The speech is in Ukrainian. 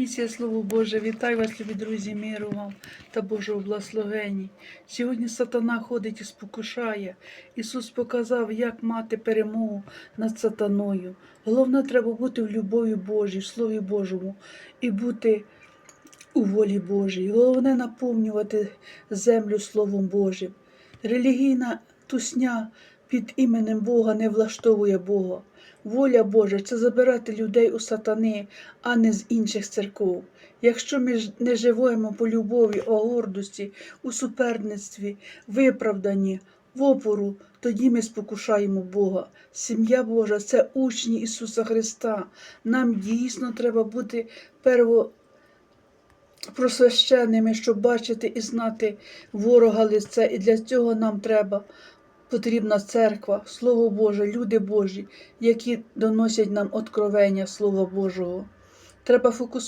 Місія Слово Боже, вітаю вас, любі друзі, миру вам та Божого благословені. Сьогодні сатана ходить і спокушає. Ісус показав, як мати перемогу над сатаною. Головне, треба бути в любові Божій, в Слові Божому і бути у волі Божій. Головне наповнювати землю Словом Божим. Релігійна тусня під іменем Бога не влаштовує Бога. Воля Божа це забирати людей у сатани, а не з інших церков. Якщо ми не живемо по любові, о гордості, у суперництві, виправданні, в опору, тоді ми спокушаємо Бога. Сім'я Божа це учні Ісуса Христа. Нам дійсно треба бути перво просвященними, щоб бачити і знати ворога лице. І для цього нам треба потрібна церква, Слово Боже, люди Божі, які доносять нам откровення Слова Божого. Треба фокусувати.